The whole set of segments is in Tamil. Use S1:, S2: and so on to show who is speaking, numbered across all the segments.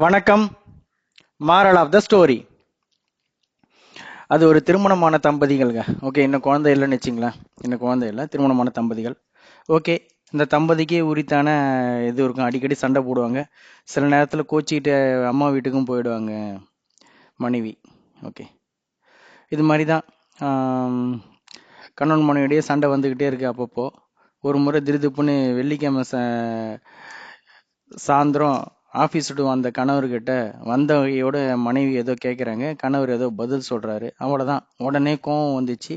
S1: வணக்கம். மாரல் ஆஃப் த ஸ்டோரி அது ஒரு திருமணமான தம்பதிகள்ங்க. ஓகே இன்னும் குழந்தை இல்லைன்னு வச்சுங்களேன். இன்னும் குழந்தை இல்லை திருமணமான தம்பதிகள். ஓகே இந்த தம்பதிக்கே உரித்தான இது இருக்கும். அடிக்கடி சண்டை போடுவாங்க. சில நேரத்தில் கோச்சிக்கிட்டு அம்மா வீட்டுக்கும் போயிடுவாங்க மனைவி. ஓகே இது மாதிரி தான் ஆம், கணவன் மனைவிடையே சண்டை வந்துக்கிட்டே இருக்கு அப்பப்போ. ஒரு முறை திருதுப்புன்னு வெள்ளிக்கிழமை ச சாயந்தரம் ஆஃபீஸ் விட்டு வந்த கணவர்கிட்ட வந்தவையோட மனைவி ஏதோ கேட்குறாங்க கணவர் ஏதோ பதில் சொல்கிறாரு அவ்வளோதான் உடனே கோவம் வந்துச்சு.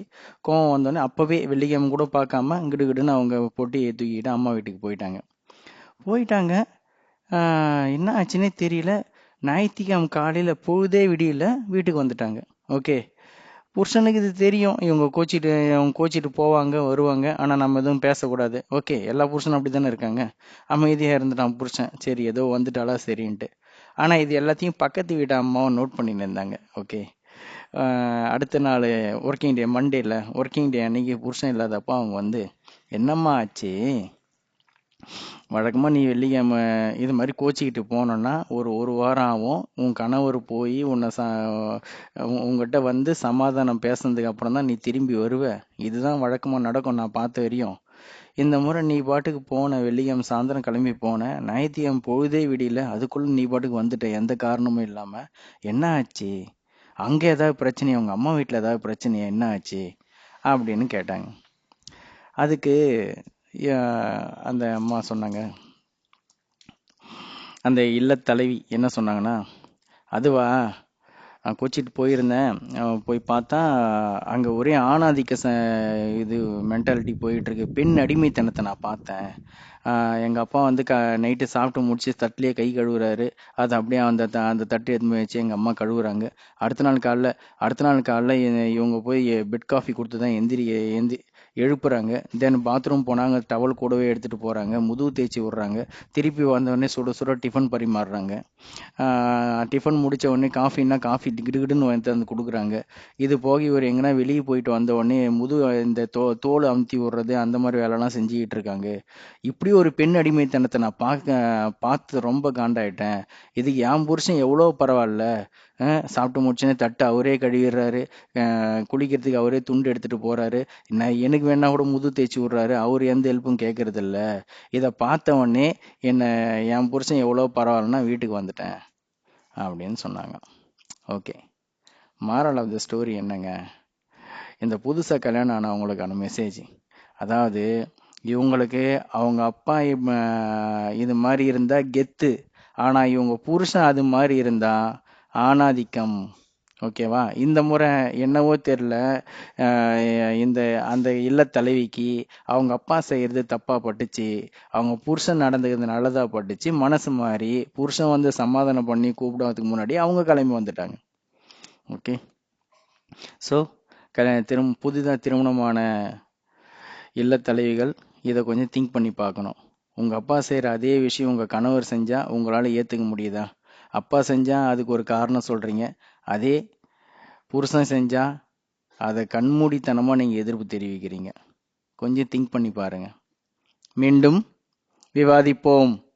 S1: கோவம் வந்தோடனே அப்போவே வெள்ளிக்கிழமை கூட பார்க்காம கிடுகிடுன்னு அவங்க போட்டி தூக்கிட்டு அம்மா வீட்டுக்கு போயிட்டாங்க. போயிட்டாங்க. என்ன ஆச்சுன்னே தெரியல. ஞாயிற்றுக்கிழமை காலையில் பொழுதே விடியல வீட்டுக்கு வந்துட்டாங்க. ஓகே. புருஷனுக்கு இது தெரியும். இவங்க கோச்சிட்டு அவங்க கோச்சிட்டு போவாங்க வருவாங்க. ஆனால் நம்ம எதுவும் பேசக்கூடாது. ஓகே எல்லா புருஷனும் அப்படி தானே இருக்காங்க? அமைதியாக இருந்துட்டான் புருஷன். சரி ஏதோ வந்துட்டாலா சரின்ட்டு. ஆனால் இது எல்லாத்தையும் பக்கத்து வீட்டு அம்மாவும் நோட் பண்ணின்னு இருந்தாங்க. ஓகே. அடுத்த நாள் ஒர்க்கிங் டே மண்டேல ஒர்க்கிங் டே அன்னைக்கு புருஷன் இல்லாதப்போ அவங்க வந்து என்னம்மா ஆச்சு? வழக்கமாக நீ வெள்ளிக்கிழமை இது மாதிரி கோச்சிக்கிட்டு போனோன்னா ஒரு ஒரு வாரம் ஆகும். உன் கணவர் போய் உன்னை ச உ- உங்ககிட்ட வந்து சமாதானம் பேசுனதுக்கு அப்புறம் தான் நீ திரும்பி வருவ. இதுதான் வழக்கமாக நடக்கும் நான் பார்த்த வரையும். இந்த முறை நீ பாட்டுக்கு போன வெள்ளிக்கிழமை சாயந்தரம் கிளம்பி போன ஞாயிற்றுக்கிழமை பொழுதே விடியல அதுக்குள்ள நீ பாட்டுக்கு வந்துட்ட எந்த காரணமும் இல்லாம. என்ன ஆச்சு? அங்கே ஏதாவது பிரச்சனையா? உங்க அம்மா வீட்டில் ஏதாவது பிரச்சனையா? என்ன ஆச்சு? அப்படின்னு கேட்டாங்க. அதுக்கு அந்த அம்மா சொன்னாங்க. அந்த இல்லத் தலைவி என்ன சொன்னாங்கன்னா அதுவா நான் கோச்சிட்டு போயிருந்தேன். போய் பார்த்தா அங்கே ஒரே ஆணாதிக்க ச இது மென்டாலிட்டி போயிட்டுருக்கு. பெண் அடிமைத்தனத்தை நான் பார்த்தேன். எங்கள் அப்பா வந்து க நைட்டு சாப்பிட்டு முடிச்சு தட்டிலே கை கழுவுறாரு. அது அப்படியே அந்த த- அந்த தட்டு எடுத்து வச்சு எங்கள் அம்மா கழுவுறாங்க. அடுத்த நாள் காலைல அடுத்த நாள் காலைல இவங்க போய் பெட் காஃபி கொடுத்து தான் எந்திரி எந்தி எழுப்புறாங்க. தென் பாத்ரூம் போனாங்க டவல் கூடவே எடுத்துட்டு போறாங்க முதுகு தேய்ச்சி விடுறாங்க. திருப்பி வந்தவொடனே சுட சுட டிஃபன் பரிமாறுறாங்க. டிஃபன் முடிச்ச உடனே காஃபின்னா காஃபி கிடுகிடுன்னு வந்து வந்து கொடுக்குறாங்க. இது போக இவர் எங்கன்னா வெளியே போயிட்டு வந்த உடனே முது இந்த தோ தோல் அமுத்தி விடுறது அந்த மாதிரி வேலைலாம் செஞ்சுக்கிட்டு இருக்காங்க. இப்படி ஒரு பெண் அடிமைத்தனத்தை நான் பார்க்க பார்த்து ரொம்ப காண்டாயிட்டேன். இதுக்கு என் புருஷன் எவ்வளோ பரவாயில்ல. சாப்பிட்டு முடிச்சுன்னு தட்டு அவரே கழுவிடுறாரு. குளிக்கிறதுக்கு அவரே துண்டு எடுத்துட்டு போறாரு. நான் எனக்கு வேணா கூட முது தேய்ச்சி விடுறாரு. அவர் எந்த ஹெல்ப்பும் கேட்கறது இதை பார்த்த உடனே என்னை என் புருஷன் எவ்வளோ பரவாயில்லன்னா வீட்டுக்கு வந்துட்டேன் அப்படின்னு சொன்னாங்க. Okay. Moral of the story என்னங்க? இந்த புதுசாக கல்யாணம் ஆனவங்களுக்கான மெசேஜ் அதாவது இவங்களுக்கு அவங்க அப்பா இது மாதிரி இருந்தால் கெத்து. ஆனால் இவங்க புருஷன் அது மாதிரி இருந்தால் ஆணாதிக்கம். ஓகேவா? இந்த முறை என்னவோ தெரியல இந்த அந்த இல்ல தலைவிக்கு அவங்க அப்பா செய்கிறது தப்பாக பட்டுச்சு. அவங்க புருஷன் நடந்துக்கிறது நல்லதாக பட்டுச்சு. மனசு மாறி புருஷன் வந்து சமாதானம் பண்ணி கூப்பிடுவதுக்கு முன்னாடி அவங்க கிளம்பி வந்துட்டாங்க. ஓகே? ஸோ கல்யாண திரும் புதிதாக திருமணமான இல்ல தலைவிகள் இதை கொஞ்சம் திங்க் பண்ணி பார்க்கணும். உங்கள் அப்பா செய்கிற அதே விஷயம் உங்கள் கணவர் செஞ்சால் உங்களால் ஏற்றுக்க முடியுதா? அப்பா செஞ்சால் அதுக்கு ஒரு காரணம் சொல்கிறீங்க அதே புருஷன் செஞ்சால் அதை கண்மூடித்தனமாக நீங்கள் எதிர்ப்பு தெரிவிக்கிறீங்க. கொஞ்சம் திங்க் பண்ணி பாருங்க. மீண்டும் விவாதிப்போம்.